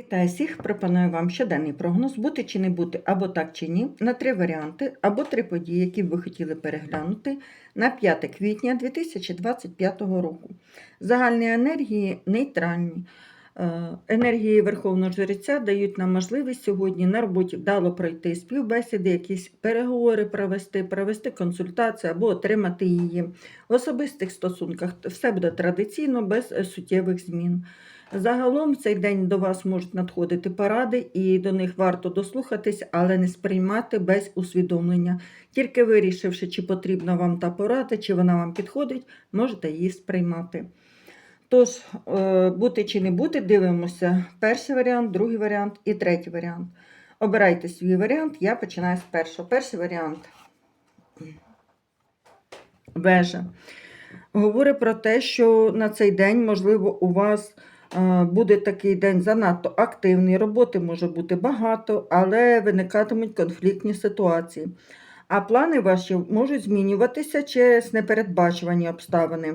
Вітаю всіх! Пропоную вам щоденний прогноз бути чи не бути, або так чи ні, на три варіанти, або три події, які б ви хотіли переглянути на 5 квітня 2025 року. Загальні енергії нейтральні. Е, Енергії Верховного Жреця дають нам можливість сьогодні на роботі вдало пройти співбесіди, якісь переговори провести, провести консультацію або отримати її. В особистих стосунках все буде традиційно, без суттєвих змін. Загалом цей день до вас можуть надходити поради, і до них варто дослухатись, але не сприймати без усвідомлення. Тільки вирішивши, чи потрібна вам та порада, чи вона вам підходить, можете її сприймати. Тож, е, бути чи не бути, дивимося перший варіант, другий варіант і третій варіант. Обирайте свій варіант, я починаю з першого. Перший варіант вежа. Говорить про те, що на цей день, можливо, у вас буде такий день занадто активний, роботи може бути багато, але виникатимуть конфліктні ситуації. А плани ваші можуть змінюватися через непередбачувані обставини.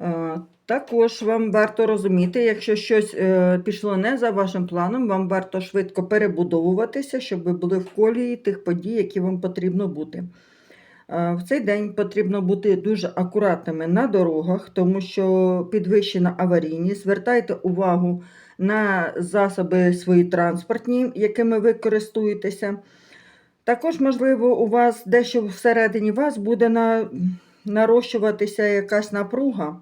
Е, Також вам варто розуміти, якщо щось е, пішло не за вашим планом, вам варто швидко перебудовуватися, щоб ви були в колії тих подій, які вам потрібно бути. Е, В цей день потрібно бути дуже акуратними на дорогах, тому що підвищена аварійність. Звертайте увагу на засоби свої транспортні, якими ви користуєтеся. Також, можливо, у вас дещо всередині вас буде на, нарощуватися якась напруга.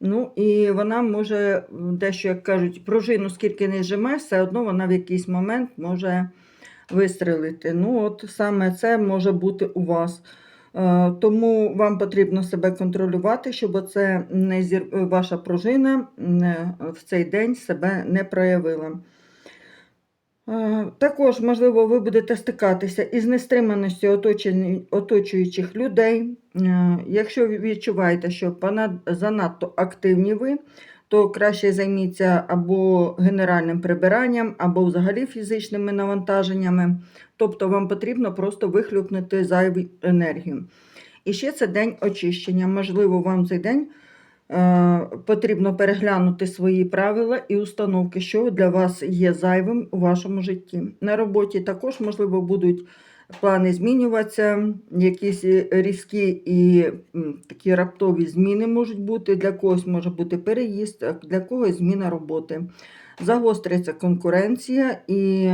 Ну, і вона може дещо, як кажуть, пружину скільки не жиме, все одно вона в якийсь момент може вистрелити. Ну, от саме це може бути у вас. Е, Тому вам потрібно себе контролювати, щоб оце не зір... ваша пружина в цей день себе не проявила. Е, Також, можливо, ви будете стикатися із нестриманістю оточуючих людей. Е, Якщо відчуваєте, що занадто активні ви, то краще займіться або генеральним прибиранням, або взагалі фізичними навантаженнями. Тобто вам потрібно просто вихлюпнути зайву енергію. І ще це день очищення. Можливо, вам цей день е, потрібно переглянути свої правила і установки, що для вас є зайвим у вашому житті. На роботі також, можливо, будуть плани змінюватися, якісь е, різкі і такі раптові зміни можуть бути. Для когось може бути переїзд, для когось зміна роботи. Загостриться конкуренція і,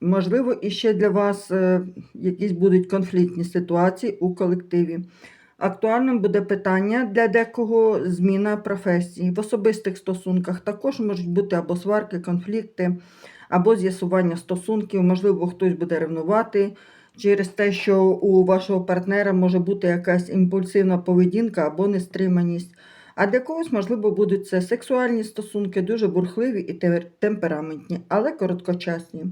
можливо, іще для вас е, якісь будуть конфліктні ситуації у колективі. Актуальним буде питання для декого зміна професії. В особистих стосунках також можуть бути або сварки, конфлікти, або з'ясування стосунків. Можливо, хтось буде ревнувати через те, що у вашого партнера може бути якась імпульсивна поведінка або нестриманість. А для когось, можливо, будуть це сексуальні стосунки, дуже бурхливі і темпераментні, але короткочасні.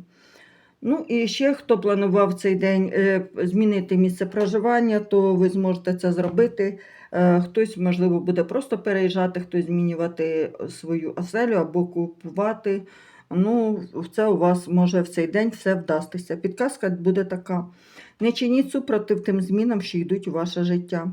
Ну і ще хто планував цей день е, змінити місце проживання, то ви зможете це зробити. Е, Хтось, можливо, буде просто переїжджати, хтось змінювати свою оселю або купувати. Ну, це у вас може в цей день все вдастися. Підказка буде така: не чиніть супротив тим змінам, що йдуть у ваше життя.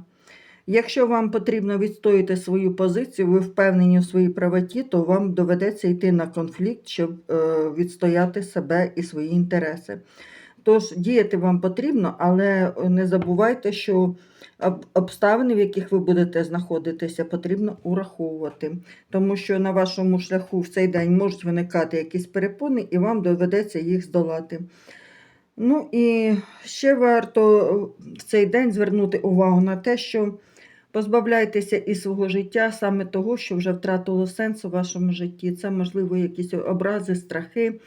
Якщо вам потрібно відстояти свою позицію, ви впевнені у своїй правоті, то вам доведеться йти на конфлікт, щоб е, відстояти себе і свої інтереси. Тож діяти вам потрібно, але не забувайте, що обставини, в яких ви будете знаходитися, потрібно ураховувати, тому що на вашому шляху в цей день можуть виникати якісь перепони, і вам доведеться їх здолати. Ну і ще варто в цей день звернути увагу на те, що позбавляйтеся із свого життя саме того, що вже втратило сенс у вашому житті. Це, можливо, якісь образи, страхи,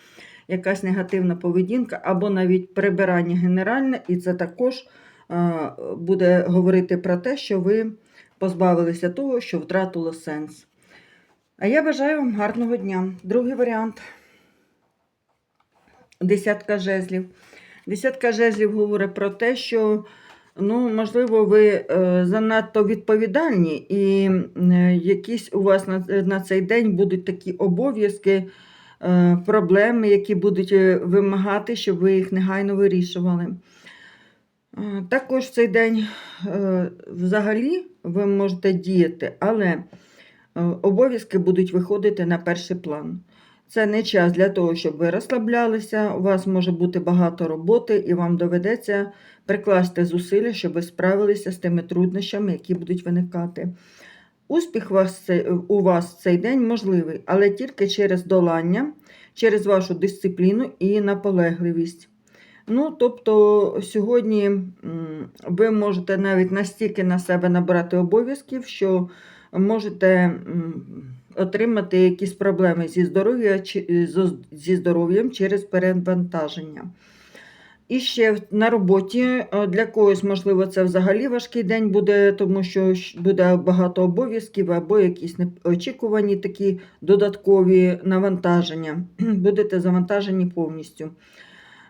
якась негативна поведінка, або навіть прибирання генеральне, і це також е, буде говорити про те, що ви позбавилися того, що втратило сенс. А я бажаю вам гарного дня. Другий варіант. Десятка жезлів. Десятка жезлів говорить про те, що, ну, можливо, ви е, занадто відповідальні, і е, якісь у вас на, цей день будуть такі обов'язки, е, проблеми, які будуть вимагати, щоб ви їх негайно вирішували. Також в цей день взагалі ви можете діяти, але обов'язки будуть виходити на перший план. Це не час для того, щоб ви розслаблялися. У вас може бути багато роботи, і вам доведеться прикласти зусилля, щоб ви справилися з тими труднощами, які будуть виникати. Успіх у вас, цей день можливий, але тільки через долання, через вашу дисципліну і наполегливість. Ну, тобто сьогодні ви можете навіть настільки на себе набрати обов'язків, що можете отримати якісь проблеми зі, здоров'я, чи- зо- зі здоров'ям через перевантаження. І ще на роботі е, для когось, можливо, це взагалі важкий день буде, тому що буде багато обов'язків або якісь неочікувані такі додаткові навантаження. Будете завантажені повністю.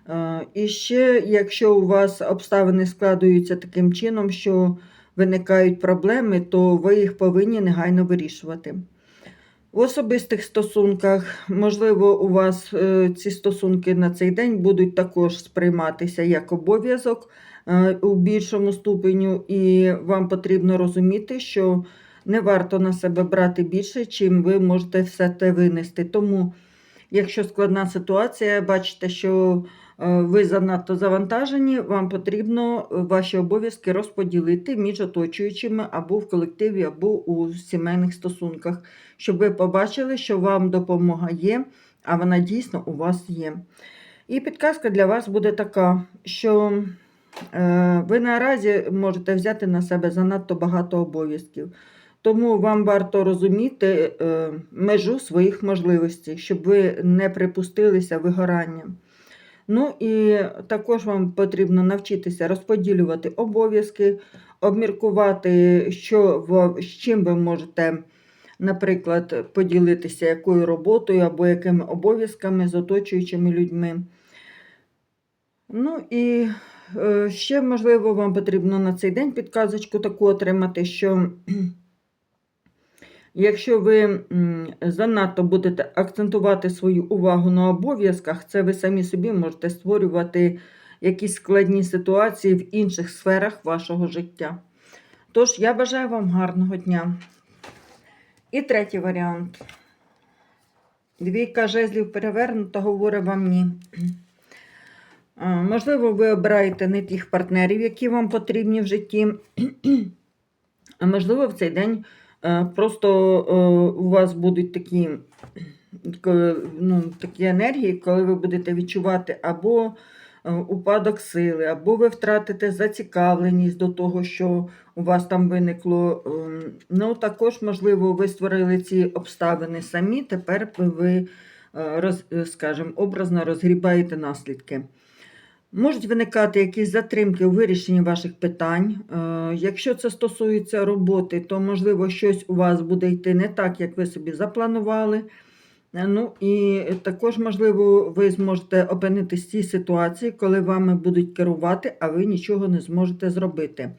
Е, І ще, якщо у вас обставини складуються таким чином, що виникають проблеми, то ви їх повинні негайно вирішувати. В особистих стосунках, можливо, у вас е, ці стосунки на цей день будуть також сприйматися як обов'язок е, у більшому ступеню, і вам потрібно розуміти, що не варто на себе брати більше, чим ви можете все те винести. Тому, якщо складна ситуація, бачите, що ви занадто завантажені, вам потрібно е, ваші обов'язки розподілити між оточуючими або в колективі, або у сімейних стосунках щоб ви побачили, що вам допомога є, а вона дійсно у вас є. І підказка для вас буде така, що е, ви наразі можете взяти на себе занадто багато обов'язків. Тому вам варто розуміти е, межу своїх можливостей, щоб ви не припустилися вигорання. Ну і також вам потрібно навчитися розподілювати обов'язки, обміркувати, що з чим ви можете наприклад, поділитися якою роботою або якими обов'язками з оточуючими людьми. Ну і е, ще, можливо, вам потрібно на цей день підказочку таку отримати, що якщо ви занадто будете акцентувати свою увагу на обов'язках, це ви самі собі можете створювати якісь складні ситуації в інших сферах вашого життя. Тож, я бажаю вам гарного дня. І третій варіант. Двійка жезлів перевернута, говорить вам ні. Можливо, ви обираєте не тих партнерів, які вам потрібні в житті. А можливо, в цей день просто е, у вас будуть такі, ну, такі енергії, коли ви будете відчувати або е, упадок сили, або ви втратите зацікавленість до того, що у вас там виникло. ем, Ну, також, можливо, ви створили ці обставини самі, тепер ви, е, е, скажімо, образно розгрібаєте наслідки. Можуть виникати якісь затримки у вирішенні ваших питань. Е, Якщо це стосується роботи, то, можливо, щось у вас буде йти не так, як ви собі запланували. Е, Ну і також, можливо, ви зможете опинитись в цій ситуації, коли вами будуть керувати, а ви нічого не зможете зробити.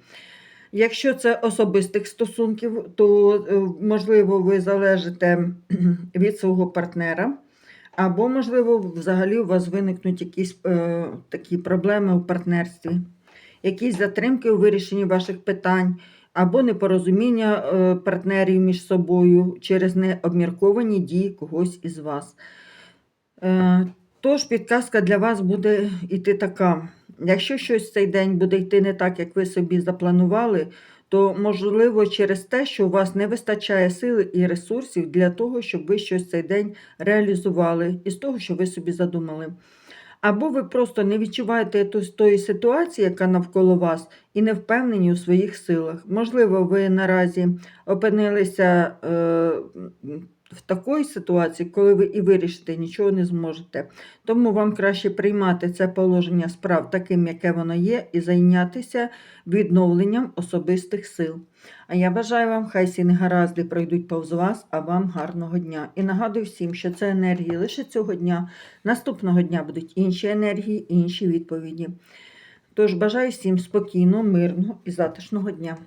Якщо це особистих стосунків, то, е, можливо, ви залежите від свого партнера, або, можливо, взагалі у вас виникнуть якісь е, такі проблеми у партнерстві, якісь затримки у вирішенні ваших питань, або непорозуміння е, партнерів між собою через необмірковані дії когось із вас. Е, Тож підказка для вас буде йти така. Якщо щось цей день буде йти не так, як ви собі запланували, то можливо через те, що у вас не вистачає сили і ресурсів для того, щоб ви щось цей день реалізували із того, що ви собі задумали. Або ви просто не відчуваєте тої ситуації, яка навколо вас, і не впевнені у своїх силах. Можливо, ви наразі опинилися е, в такій ситуації, коли ви і вирішити нічого не зможете. Тому вам краще приймати це положення справ таким, яке воно є, і зайнятися відновленням особистих сил. А я бажаю вам, хай всі негаразди пройдуть повз вас, а вам гарного дня. І нагадую всім, що це енергії лише цього дня. Наступного дня будуть інші енергії, інші відповіді. Тож бажаю всім спокійного, мирного і затишного дня.